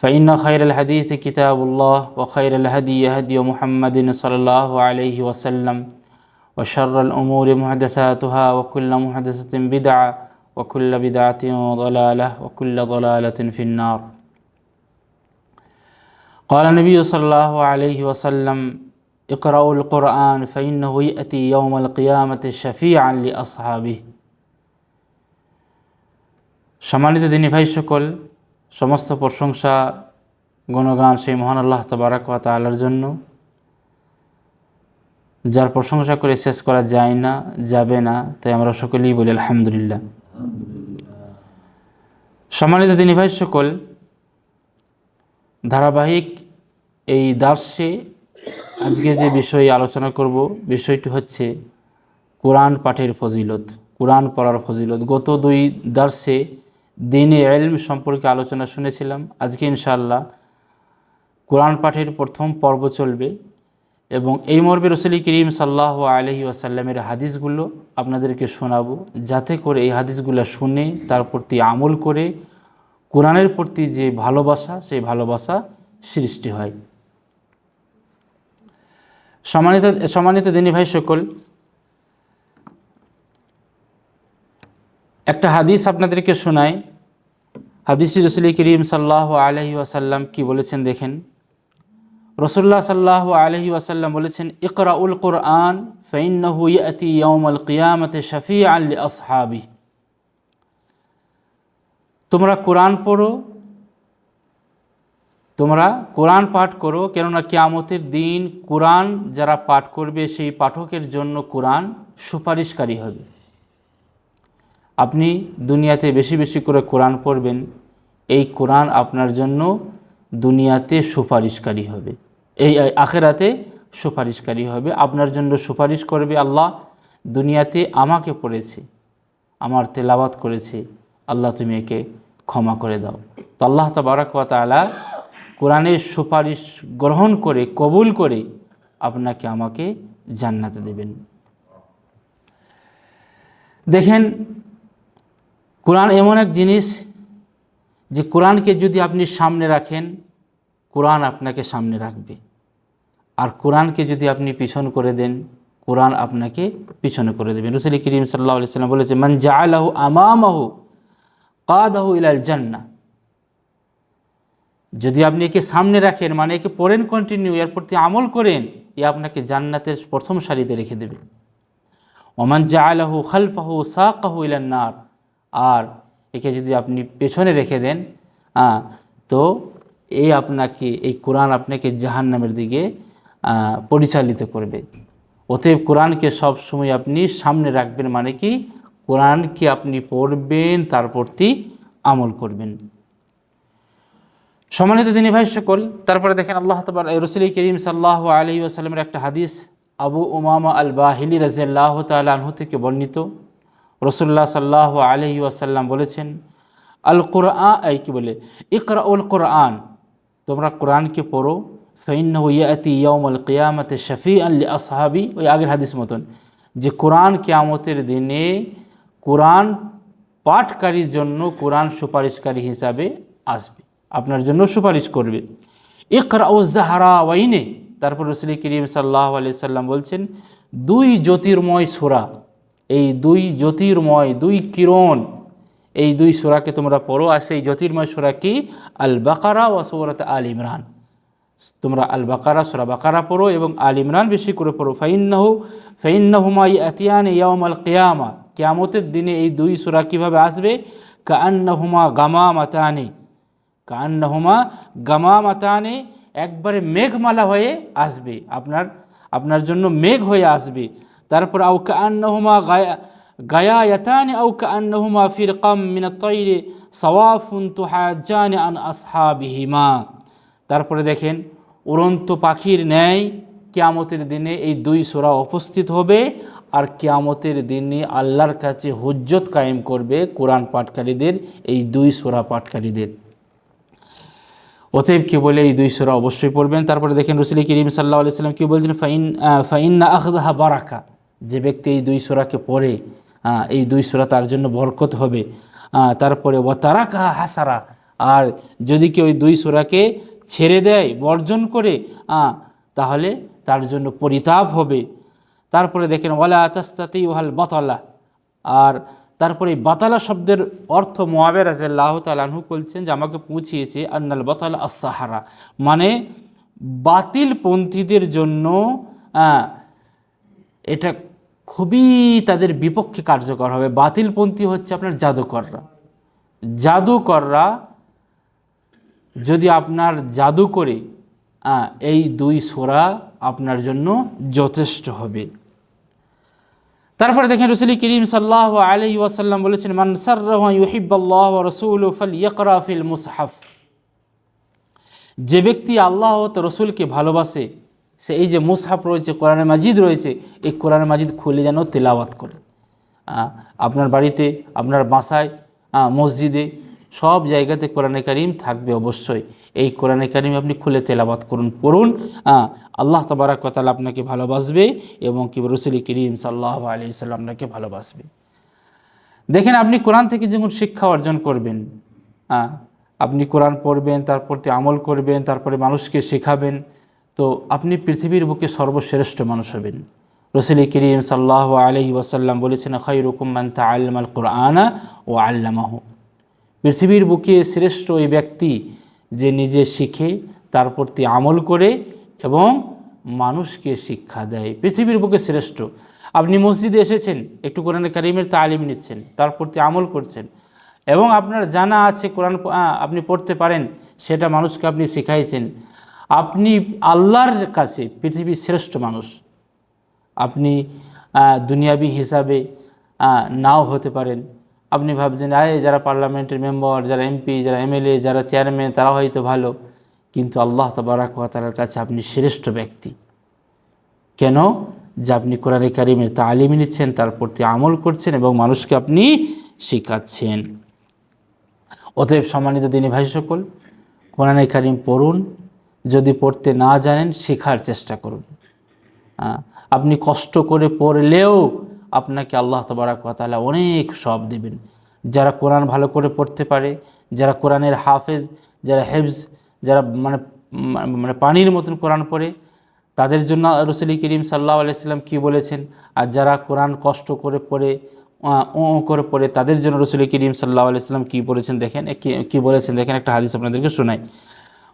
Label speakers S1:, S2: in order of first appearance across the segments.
S1: فإن خير الحديث كتاب الله وخير الهدي هدي محمد صلى الله عليه وسلم وشر الأمور محدثاتها وكل محدثة بدعة وكل بدعة ضلالة وكل ضلالة في النار قال النبي صلى الله عليه وسلم اقرأوا القرآن فإنه يأتي يوم القيامة شفيعا لأصحابه সম্মানিত দিনী ভাই সকল সমস্ত প্রশংসা, গণগান সেই মহান আল্লাহ তবারাক ওয়া তাআলার জন্য। যার প্রশংসা করে শেষ করা যায় না, যাবে না, তাই আমরা সকলেই বলি আলহামদুলিল্লাহ। সম্মানিত দিনী ভাই সকল, ধারাবাহিক এই দার্সে আজকে যে বিষয়ে আলোচনা করব, বিষয়টি হচ্ছে কোরআন পাঠের ফজিলত, কোরআন পড়ার ফজিলত। গত দুই দার্সে দিনে এলম সম্পর্কে আলোচনা শুনেছিলাম। আজকে ইনশাল্লাহ কোরআন পাঠের প্রথম পর্ব চলবে এবং এই মর্বে রসুলি করিম সাল্লাহ আলহি আসাল্লামের হাদিসগুলো আপনাদেরকে শোনাবো, যাতে করে এই হাদিসগুলো শুনে তার প্রতি আমল করে কোরআনের প্রতি যে ভালোবাসা, সেই ভালোবাসা সৃষ্টি হয়। সম্মানিত সম্মানিত দিনী ভাই সকল, একটা হাদিস আপনাদেরকে শোনায় হাদিসটি রসুল করিম সাল্লাহ আলহি আসাল্লাম কি বলেছেন দেখেন? রসুল্লাহ সাল্লাহ আলহি আসাল্লাম বলেছেন, ইকরাউল কোরআন ফৈন্নহু ইয়াতি ইয়ৌমল কিয়ামতে শফি আল্লি আসহাবি তোমরা কোরআন পড়ো, তোমরা কোরআন পাঠ করো, কেননা কিয়ামতের দিন কোরআন যারা পাঠ করবে, সেই পাঠকের জন্য কোরআন সুপারিশকারী হবে। আপনি দুনিয়াতে বেশি বেশি করে কোরআন পড়বেন, এই কোরআন আপনার জন্য দুনিয়াতে সুপারিশকারী হবে। এই আখেরাতে সুপারিশকারী হবে। আপনার জন্য সুপারিশ করবে আল্লাহ, দুনিয়াতে আমাকে পড়েছে, আমার তেলাবাত করেছে, আল্লাহ তুমি একে ক্ষমা করে দাও। তো আল্লাহ তালা কোরআনের সুপারিশ গ্রহণ করে, কবুল করে আপনাকে আমাকে জান্নাতে দেবেন। দেখেন কোরআন এমন এক জিনিস যে কোরআনকে যদি আপনি সামনে রাখেন, কোরআন আপনাকে সামনে রাখবে। আর কোরআনকে যদি আপনি পিছন করে দেন, কোরআন আপনাকে পিছনে করে দেবেন রসুল করিম সাল্লাহ সাল্লাম বলেছে, মান জাআলাহু আমামাহু কাদাহু ইলাল জান্না। যদি আপনি একে সামনে রাখেন মানে একে পড়েন কন্টিনিউ এর প্রতি আমল করেন, এ আপনাকে জান্নাতের প্রথম সারিতে রেখে দেবে। ওমান জাআলাহু খালফাহু সাকাহু ইলান্নার আর একে যদি আপনি পেছনে রেখে দেন তো এই আপনাকে, এই কোরআন আপনাকে জাহান্নামের দিকে পরিচালিত করবে। অতএব কোরআনকে সবসময় আপনি সামনে রাখবেন মানে কি? কোরআনকে আপনি পড়বেন, তার প্রতি আমল করবেন। সম্মানিত দিনী ভাই সকল, তারপরে দেখেন আল্লাহ তবর রসুল করিম সাল্লাহ আলহি আসালামের একটা হাদিস আবু উমামা আল বাহিলি রাজিয়াল্লাহ তালহু থেকে বর্ণিত। রসুল্লাহ সাল্লাহ আলহি আসাল্লাম বলেছেন, আল কোরআন এই কী বলে? ইকরা উল কোরআন তোমরা কোরআনকে পড়ো ফৈন্য ইয়াতি ইয়ম আল কিয়ামতে শফি আল্লি আসহাবি ওই আগের হাদিস মতন। যে কোরআন কিয়ামতের দিনে কোরআন পাঠকারীর জন্য কোরআন সুপারিশকারী হিসাবে আসবে, আপনার জন্য সুপারিশ করবে। ইকরা ও জাহারা ওয়াইনে তারপর রসুল করিম সাল্লাহ আলি সাল্লাম বলছেন, দুই জ্যোতির্ময় সোরা এই দুই জ্যোতির্ময়, দুই কিরণ, এই দুই সোরাকে তোমরা পড়ো। আর সেই জ্যোতির্ময় সোরা কি? আল বাকারা ও সৌরত আল ইমরান। তোমরা আল বাকারা সোরা বাকারা পড়ো এবং আল ইমরান বেশি করে পড়ো। ফাইন্নাহু ফাইন্নাহুমাই আতিয়ান ইয়াম আল কেয়ামা। কেয়ামতের দিনে এই দুই সোরা কীভাবে আসবে? কান্নাহুমা গামা মাতানে কান্নাহুমা গামা মাতানে একবারে মেঘমালা হয়ে আসবে। আপনার আপনার জন্য মেঘ হয়ে আসবে। তারপর আউ কান্নাহুমা গায়া, গায়ায়াতান আও কান্নাহুমা ফিরকাম মিন আত-তাইরি সাওয়াফুন তুহাজ্জান আন আসহাবিহিমা। তারপরে দেখেন, উড়ন্ত পাখির ন্যায় কিয়ামতের দিনে এই দুই সোরা উপস্থিত হবে আর কিয়ামতের দিনে আল্লাহর কাছে হুজ্জত কায়েম করবে কোরআন পাঠকারীদের এই দুই সোরা পাঠকারীদের। অতএব কি বলে এই দুই সোরা অবশ্যই পড়বেন? তারপরে দেখেন রসুল করিম সাল্লাহ আলি সাল্লাম কি বলছেন? ফাইন ফাইন্না আখদাহা বারাকা। যে ব্যক্তি এই দুই সোরাকে পড়ে এই দুই সোরা তার জন্য বরকত হবে তারপরে ও তারাকা হাসারা, আর যদি কেউ ওই দুই সোরাকে ছেড়ে দেয়, বর্জন করে তাহলে তার জন্য পরিতাপ হবে। তারপরে দেখেন, ওয়ালা আতাস্তাতি ওহাল বাতালা, আর তারপরে বাতালা শব্দের অর্থ মোয়াবের রাজাল্লাহ তালাহু বলছেন যে আমাকে পৌঁছিয়েছে, আন্নাল বাতালা আসাহারা মানে বাতিল পন্থীদের জন্য এটা খুবই তাদের বিপক্ষে কার্যকর হবে। বাতিলপন্থী হচ্ছে আপনার জাদুকররা। জাদুকররা যদি আপনার জাদু করে এই দুই সোরা আপনার জন্য যথেষ্ট হবে। তারপরে দেখেন রসুল করিম সাল্লাহ আলহি ওয়াসাল্লাম বলেছেন মানসার ইউহিবাল্লাহ রসুল ফল ইয়করা ফিল মুসহাফ। যে ব্যক্তি আল্লাহ ও রসুলকে ভালোবাসে সে এই যে মুসহাফ রয়েছে, কোরআনে মাজিদ রয়েছে, এই কোরআনে মাজিদ খুলে যেন তেলাওয়াত করে। আপনার বাড়িতে, আপনার বাসায় মসজিদে সব জায়গাতে কোরআনে কারিম থাকবে অবশ্যই। এই কোরআনে কারিম আপনি খুলে তেলাওয়াত করুন, পড়ুন। আল্লাহ তবারাক তাআলা আপনাকে ভালোবাসবে এবং কি রসুল করিম সাল্লাহ আলি সাল্লাম আপনাকে ভালোবাসবে। দেখেন, আপনি কোরআন থেকে যখন শিক্ষা অর্জন করবেন আপনি কোরআন পড়বেন, তারপর আমল করবেন, তারপরে মানুষকে শেখাবেন তো আপনি পৃথিবীর বুকে সর্বশ্রেষ্ঠ মানুষ হবেন। রসুল করিম সাল্লাহ আলহি ওয়াসাল্লাম বলেছেন খৈরুকুম মান্তা আল্লামাল কোরআনা ও আল্লামাহ। পৃথিবীর বুকে শ্রেষ্ঠ ওই ব্যক্তি যে নিজে শিখে, তার প্রতি আমল করে এবং মানুষকে শিক্ষা দেয়। পৃথিবীর বুকে শ্রেষ্ঠ। আপনি মসজিদে এসেছেন, একটু কোরআন কারিমের তালিম নিচ্ছেন, তার প্রতি আমল করছেন এবং আপনার জানা আছে কোরআন আপনি পড়তে পারেন, সেটা মানুষকে আপনি শেখাইছেন। আপনি আল্লাহর কাছে পৃথিবীর শ্রেষ্ঠ মানুষ। আপনি দুনিয়াবি হিসাবে নাও হতে পারেন। আপনি ভাবছেন আয় যারা পার্লামেন্টের মেম্বার, যারা এমপি, যারা এমএলএ, যারা চেয়ারম্যান, তারা হয়তো ভালো। কিন্তু আল্লাহ তবারাক তালার কাছে আপনি শ্রেষ্ঠ ব্যক্তি। কেন? যে আপনি কোরআনে কারিমের তালিম নিচ্ছেন, তার প্রতি আমল করছেন এবং মানুষকে আপনি শেখাচ্ছেন। অতএব সম্মানিত দিনী ভাই সকল, কোরআনে কারিম পড়ুন যদি পড়তে না জানেন শেখার চেষ্টা করুন। আপনি কষ্ট করে পড়লেও আপনাকে আল্লাহ তবরাকালা অনেক সব দেবেন। যারা কোরআন ভালো করে পড়তে পারে, যারা কোরআনের হাফেজ, যারা হেফজ, যারা মানে মানে পানির মতন কোরআন পড়ে, তাদের জন্য রসুল করিম সাল্লাহ আলাইসাল্লাম কী বলেছেন? আর যারা কোরআন কষ্ট করে পড়ে ও করে পড়ে, তাদের জন্য রসুল করিম সাল্লাহ আলাইসাল্লাম কী বলেছেন দেখেন? কি- বলেছেন? দেখেন একটা হাদিস আপনাদেরকে শোনাই।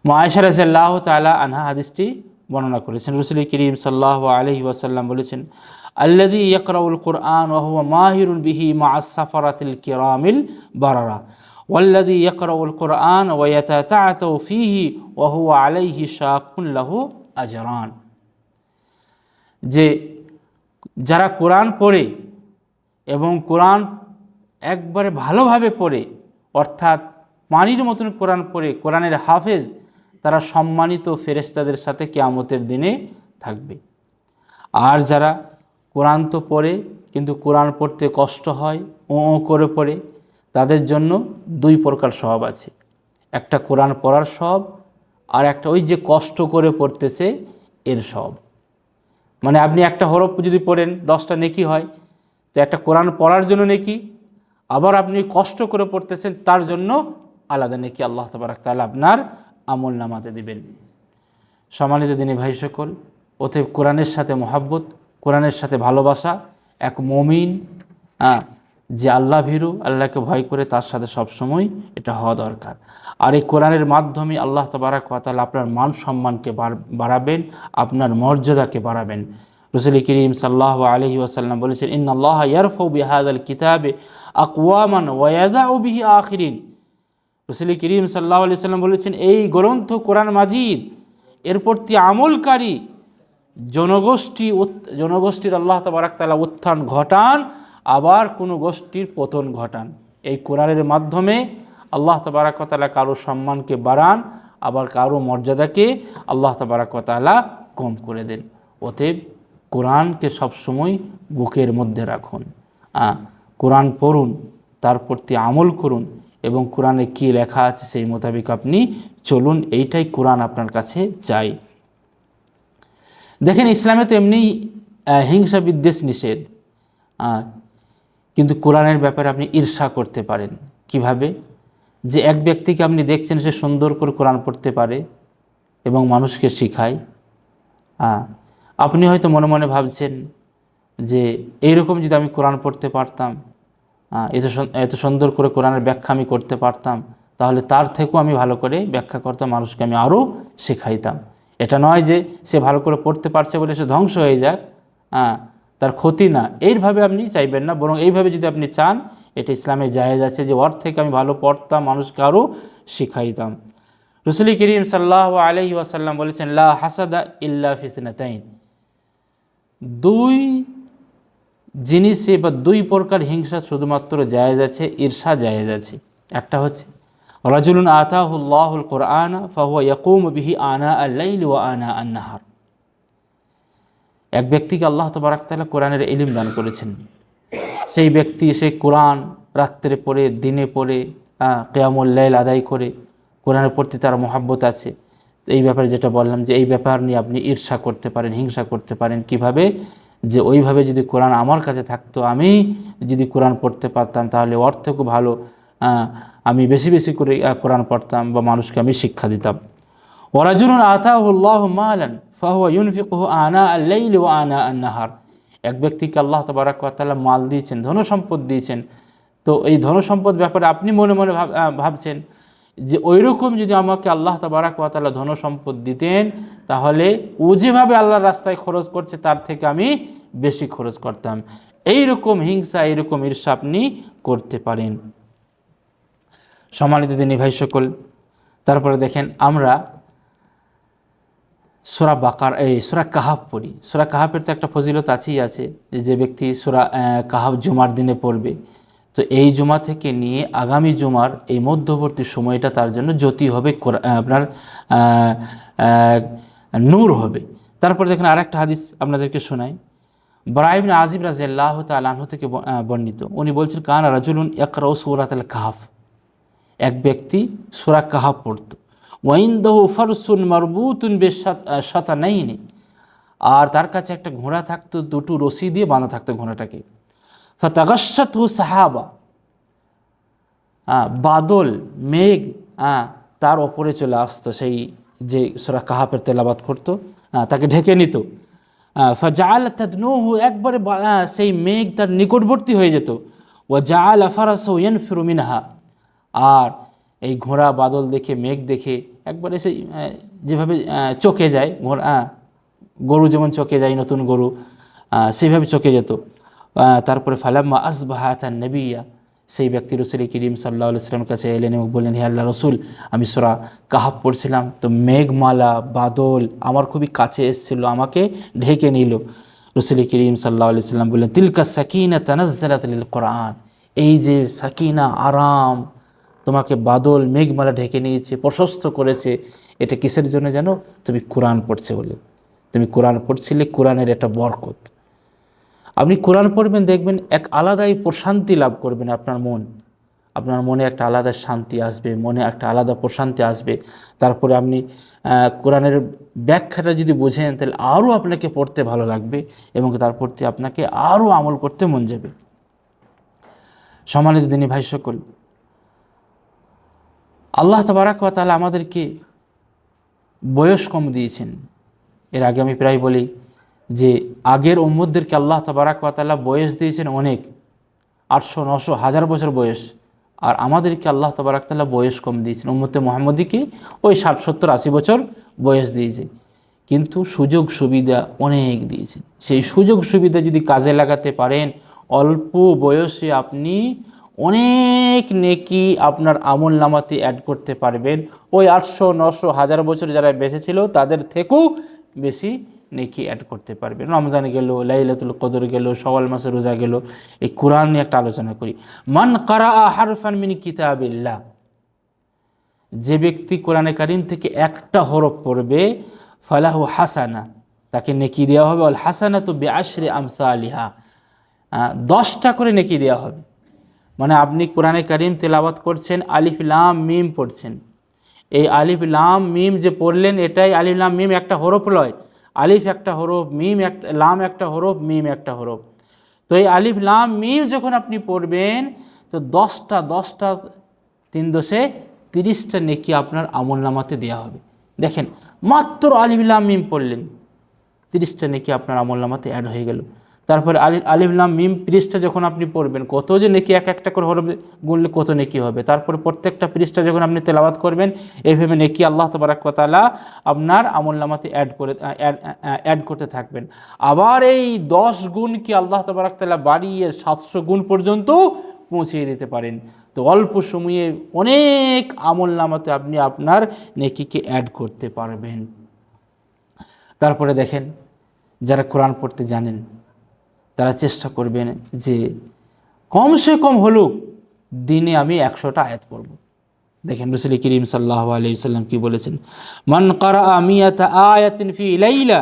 S1: মায়েশা রাজাল্লাহ তালা আনহা হাদিসটি বর্ণনা করেছেন রসুল করিম সাল্লাহ আলহি ওয়াসাল্লাম বলেছেন আল্লাদি ইকরাউল কোরআন ওহুয়া মাহিরুন বিহি মা সাফারাতিল কিরামিল বারারা والذي يقرأ القرآن ويتتعتع فيه وهو عليه شاق له أجران যে যারা কোরআন পড়ে এবং কোরআন একবারে ভালোভাবে পড়ে অর্থাৎ পানির মতন কোরআন পড়ে কোরআনের হাফেজ তারা সম্মানিত ফেরেশতাদের সাথে কেয়ামতের দিনে থাকবে। আর যারা কোরআন তো পড়ে, কিন্তু কোরআন পড়তে কষ্ট হয় ও ও করে পড়ে, তাদের জন্য দুই প্রকার স্বভাব আছে। একটা কোরআন পড়ার স্বভাব, আর একটা ওই যে কষ্ট করে পড়তেছে এর সব মানে আপনি একটা হরফ যদি পড়েন, দশটা নেকি হয়, তো একটা কোরআন পড়ার জন্য নেকি, আবার আপনি কষ্ট করে পড়তেছেন, তার জন্য আলাদা নেকি। আল্লাহ তবরাক তাআলা আপনার আমল নামাতে দিবেন। সম্মানিত দিনী ভাই সকল অতএব কোরআনের সাথে মোহাব্বত কোরআনের সাথে ভালোবাসা এক মমিন হ্যাঁ, যে আল্লাহ ভীরু আল্লাহকে ভয় করে তার সাথে সবসময় এটা হওয়া দরকার। আর এই কোরআনের মাধ্যমে আল্লাহ তবারাক তাআলা আপনার মান সম্মানকে বাড়- বাড়াবেন আপনার মর্যাদাকে বাড়াবেন। রসুল করিম সাল্লাহ আলহি ওয়াসাল্লাম বলেছেন ইন আল্লাহ ইয়ারফৌ বিহাদ আল কিতাবে আকওয়ামান ও বিহি আখিরিন। রসুল করিম সাল্লাহ আলি সাল্লাম বলেছেন, এই গ্রন্থ কোরআন মাজিদ এর প্রতি আমলকারী জনগোষ্ঠী জনগোষ্ঠীর আল্লাহ তবারাক তালা উত্থান ঘটান, আবার কোনো গোষ্ঠীর পতন ঘটান। এই কোরআনের মাধ্যমে আল্লাহ তবারাকতালা কারও সম্মানকে বাড়ান, আবার কারও মর্যাদাকে আল্লাহ তবারাকতালা কম করে দেন। অতএব কোরআনকে সবসময় বুকের মধ্যে রাখুন। কোরআন পড়ুন তার প্রতি আমল করুন এবং কোরআনে কী লেখা আছে সেই মোতাবেক আপনি চলুন এইটাই কোরআন আপনার কাছে চাই দেখেন ইসলামে তো এমনি হিংসা বিদ্বেষ নিষেধ। কিন্তু কোরআনের ব্যাপারে আপনি ঈর্ষা করতে পারেন। কীভাবে? যে এক ব্যক্তিকে আপনি দেখছেন সে সুন্দর করে কোরআন পড়তে পারে এবং মানুষকে শিখায়। আপনি হয়তো মনে মনে ভাবছেন যে এইরকম যদি আমি কোরআন পড়তে পারতাম এত এত সুন্দর করে কোরআনের ব্যাখ্যা আমি করতে পারতাম, তাহলে তার থেকেও আমি ভালো করে ব্যাখ্যা করতাম, মানুষকে আমি আরও শেখাইতাম। এটা নয় যে সে ভালো করে পড়তে পারছে বলে সে ধ্বংস হয়ে যাক তার ক্ষতি না। এইভাবে আপনি চাইবেন না, বরং এইভাবে যদি আপনি চান, এটা ইসলামে জায়েজ আছে যে ওর থেকে আমি ভালো পড়তাম, মানুষকে আরও শিখাইতাম। রসুল করিম সাল্লাহ আলহি ওয়াসাল্লাম বলেছেন, লা হাসাদা ইল্লা ফিসনাতাইন দুই জিনিসে বা দুই প্রকার হিংসা শুধুমাত্র জায়েজ আছে ঈর্ষা জায়েজ আছে। একটা হচ্ছে, রাজুলুন আতাহুল্লাহুল কোরআন ফাহুয়া ইয়াকুম বিহি আনা আল্লাইল ওয়া আনা আন্নাহার। এক ব্যক্তিকে আল্লাহ তবারাকতালা কোরআনের ইলিম দান করেছেন। সেই ব্যক্তি সে কোরআন রাত্রে পড়ে, দিনে পড়ে কেয়ামুল্লাইল আদায় করে, কোরআনের প্রতি তার মহাব্বত আছে। এই ব্যাপারে যেটা বললাম যে, এই ব্যাপার নিয়ে আপনি ঈর্ষা করতে পারেন, হিংসা করতে পারেন। কীভাবে? যে ওইভাবে যদি কোরআন আমার কাছে থাকতো, আমি যদি কোরআন পড়তে পারতাম, তাহলে ওর থেকেও ভালো আমি বেশি বেশি করে কোরআন পড়তাম বা মানুষকে আমি শিক্ষা দিতাম। ওরাজুন আতাহুল্লাহ মালান, ফাহুয়া ইউনফিকুহু আনা আল্লাইল ওয়া আনা আন্নাহার এক ব্যক্তিকে আল্লাহ তবারাক ওয়া তাআলা মাল দিয়েছেন ধন সম্পদ দিয়েছেন। তো এই ধন সম্পদ ব্যাপারে আপনি মনে মনে ভাব- ভাবছেন যে ওই রকম যদি আমাকে আল্লাহ তবারাক ওয়া তাআলা ধন সম্পদ দিতেন, তাহলে ও যেভাবে আল্লাহর রাস্তায় খরচ করছে, তার থেকে আমি বেশি খরচ করতাম। এই রকম হিংসা, এইরকম ঈর্ষা আপনি করতে পারেন। সম্মানিত দিনী ভাই সকল, তারপরে দেখেন আমরা সোরা বাকার, এই সোরা কাহাব পড়ি। সোরা কাহাবের তো একটা ফজিলত আছেই আছে, যে ব্যক্তি সোরা কাহাব জুমার দিনে পড়বে। তো এই জুমা থেকে নিয়ে আগামী জুমার এই মধ্যবর্তী সময়টা তার জন্য জ্যোতি হবে আপনার নূর হবে। তারপরে দেখেন আরেকটা হাদিস আপনাদেরকে শোনাই। বরাইবিন আজিব রাজিয়াল্লাহ তালাহ থেকে বর্ণিত। উনি বলছেন, কান রাজুলুন একরাউ সৌরাত আল কাহাফ। এক ব্যক্তি সুরা কাহা পড়ত। ওয়াইন্দহ ফারসুন মারবুতুন বেশ সাতা নেই আর তার কাছে একটা ঘোড়া থাকতো, দুটো রশি দিয়ে বাঁধা থাকতো ঘোড়াটাকে। ফতাগাসাত হু সাহাবা বাদল, মেঘ তার ওপরে চলে আসতো সেই যে সুরা কাহাপের তেলাবাত করতো তাকে ঢেকে নিত। ফজাল তদনুহু একবারে সেই মেঘ তার নিকটবর্তী হয়ে যেত। ও জাল আফারাস ইয়ানফিরু মিনহা। আর এই ঘোড়া বাদল দেখে, মেঘ দেখে একবারে সেই যেভাবে চোখে যায়, ঘোড়া গরু যেমন চকে যায়, নতুন গরু সেভাবে চকে যেত। তারপরে ফালাম্মা আসবাহাতান নবিয়া, সেই ব্যক্তি রসুল করিম সাল্লাহ সাল্লামের কাছে এলেন এবং বললেন, হে আল্লাহ রসুল, আমি সোরা কাহাব পড়ছিলাম, তো মেঘমালা, বাদল আমার খুবই কাছে এসেছিল, আমাকে ঢেকে নিল। রসুল করিম সাল্লাহ সাল্লাম বললেন, তিলকা সাকিনা তানাজ্জালাত লিল কোরআন, এই যে সাকিনা আরাম, তোমাকে বাদল, মেঘমালা ঢেকে নিয়েছে, প্রশস্ত করেছে, এটা কিসের জন্য জানো? তুমি কোরআন পড়ছে বলে। তুমি কোরআন পড়ছিলে, কোরআনের একটা বরকত। আপনি কোরআন পড়বেন, দেখবেন এক আলাদাই প্রশান্তি লাভ করবেন আপনার মন। আপনার মনে একটা আলাদা শান্তি আসবে, মনে একটা আলাদা প্রশান্তি আসবে। তারপরে আপনি কোরআনের ব্যাখ্যাটা যদি বোঝেন, তাহলে আরও আপনাকে পড়তে ভালো লাগবে এবং তার প্রতি আপনাকে আরও আমল করতে মন যাবে। সম্মানিত দিনী ভাই সকল, আল্লাহ তবারাক তাহলে আমাদেরকে বয়স কম দিয়েছেন। এর আগে আমি প্রায় বলি যে আগের উম্মদদেরকে আল্লাহ তবারাক ওয়া তাআলা বয়স দিয়েছেন অনেক, আটশো, নশো, হাজার বছর বয়স, আর আমাদেরকে আল্লাহ তবারাক তাআলা বয়স কম দিয়েছেন। উম্মতে মোহাম্মদীকে ওই ষাট, সত্তর, আশি বছর বয়স দিয়েছে। কিন্তু সুযোগ সুবিধা অনেক দিয়েছেন। সেই সুযোগ সুবিধা যদি কাজে লাগাতে পারেন, অল্প বয়সে আপনি অনেক নেকি আপনার আমল নামাতে অ্যাড করতে পারবেন। ওই আটশো, নশো, হাজার বছর যারা বেঁচে ছিল, তাদের থেকেও বেশি নেকি অ্যাড করতে পারবেন রমজানে গেল, লাইলাতুল কদর গেল, সওয়াল মাসে রোজা গেল, এই কোরআন নিয়ে একটা আলোচনা করি। মান কারা হারফান মিন কিতাবিল্লাহ। যে ব্যক্তি কোরআনে কারিম থেকে একটা হরফ পড়বে, ফালাহু হাসানা, তাকে নেকি দেওয়া হবে অল হাসানা তো বেআশরে আমসা আলিহা দশটা করে নেকি দেওয়া হবে। মানে আপনি কোরআনে কারিম তেলাওয়াত করছেন, আলিফ, লাম, মিম পড়ছেন। এই আলিফ, লাম, মিম যে পড়লেন, এটাই আলিফ, লাম, মিম একটা হরফ লয়। আলিফ একটা হরফ, মিম এক, লাম একটা হরফ, মিম একটা হরফ। তো এই আলিফ, লাম, মিম যখন আপনি পড়বেন, তো দশটা দশটা, তিন দশে তিরিশটা নেকি আপনার আমল নামাতে দেওয়া হবে। দেখেন, মাত্র আলিফ, লাম, মিম পড়লেন, তিরিশটা নেকি আপনার আমল নামাতে অ্যাড হয়ে গেল। তারপরে আলি আলিফলাম মিম পৃষ্ঠা যখন আপনি পড়বেন, কত যে নেকি এক একটা করে হরবে গুনলে কত নেকি হবে। তারপরে প্রত্যেকটা পৃষ্ঠা যখন আপনি তেলাওয়াত করবেন এইভাবে নেকি আল্লাহ তবরাকালা আপনার আমল নামাতে অ্যাড করে অ্যাড করতে থাকবেন। আবার এই দশ গুণ কি আল্লাহ তবরাকতালা বাড়িয়ে সাতশো গুণ পর্যন্ত পৌঁছিয়ে দিতে পারেন? তো অল্প সময়ে অনেক আমল নামাতে আপনি আপনার নেকিকে অ্যাড করতে পারবেন। তারপরে দেখেন, যারা কোরআন পড়তে জানেন তারা চেষ্টা করবেন যে কমসে কম হলেও দিনে আমি একশোটা আয়াত পড়ব। দেখেন রসুল করিম সাল্লাহ আলাইসাল্লাম কি বলেছেন? মান কারা আমিয়াতা আয়াতিন ফি লাইলা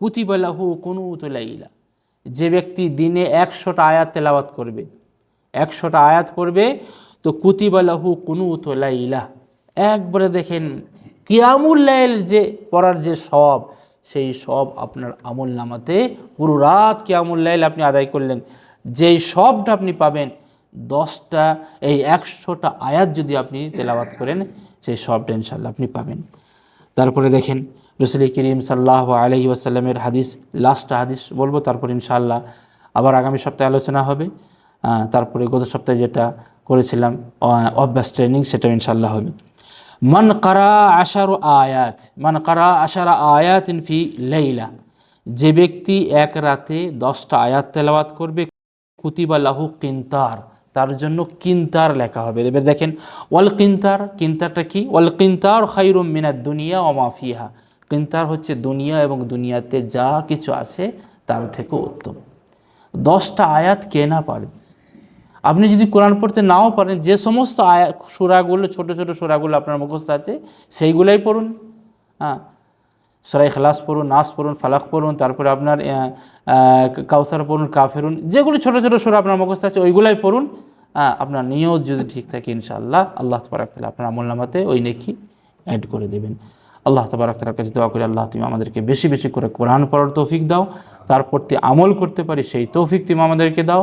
S1: কুতিবালাহু কুনুত লাইলা। যে ব্যক্তি দিনে একশোটা আয়াত তেলাওয়াত করবে, একশোটা আয়াত পড়বে, তো কুতিবালাহু কুনুত লাইলা। একবারে দেখেন কিয়ামুল লাইল যে পড়ার যে সব সেই সব আপনার আমল নামাতে পুরো রাত কিয়ামুল লাইল আপনি আদায় করলেন। যেই সবটা আপনি পাবেন, দশটা, এই একশোটা আয়াত যদি আপনি তেলাওয়াত করেন, সেই সবটা ইনশাল্লাহ আপনি পাবেন। তারপরে দেখেন, রসুল করিম সাল্লাহ আলহি আসাল্লামের হাদিস লাস্ট হাদিস বলব, তারপর ইনশাল্লাহ আবার আগামী সপ্তাহে আলোচনা হবে। তারপরে গত সপ্তাহে যেটা করেছিলাম অভ্যাস ট্রেনিং সেটা ইনশাল্লাহ হবে। মান কারা আশারো আয়াত মান কারা আশারা আয়াত ফি লাইলা যে ব্যক্তি এক রাতে দশটা আয়াত তেলাওয়াত করবে, কুতিবা লাহু কিন্তার, তার জন্য কিন্তার লেখা হবে। এবার দেখেন, ওয়াল কিন্তার কিন্তারটা কি? ওয়াল কিন্তার খাইরুম মিনাদ দুনিয়া ও মাফিহা কিন্তার হচ্ছে দুনিয়া এবং দুনিয়াতে যা কিছু আছে তার থেকে উত্তম। দশটা আয়াত কে না পারে আপনি যদি কোরআন পড়তে নাও পারেন, যে সমস্ত আয়া, সুরাগুলো, ছোট ছোট সুরাগুলো আপনার মুখস্থ আছে, সেইগুলোই পড়ুন। হ্যাঁ। সরাই খালাস পড়ুন, নাস পড়ুন, ফালাক পড়ুন, তারপরে আপনার কাউসার পড়ুন, কাফেরুন, যেগুলো ছোট ছোট সুরা আপনার মুখস্থ আছে, ওইগুলাই পড়ুন। হ্যাঁ আপনার নিয়ত যদি ঠিক থাকে, ইনশাআল্লাহ আল্লাহ তবরাকতালা আপনার আমল নামাতে ওই নেকি অ্যাড করে দেবেন। আল্লাহ তবরাকতালার কাছে দোয়া করে, আল্লাহ তুমি আমাদেরকে বেশি বেশি করে কোরআন পড়ার তৌফিক দাও তার প্রতি আমল করতে পারি, সেই তৌফিক তুমি আমাদেরকে দাও।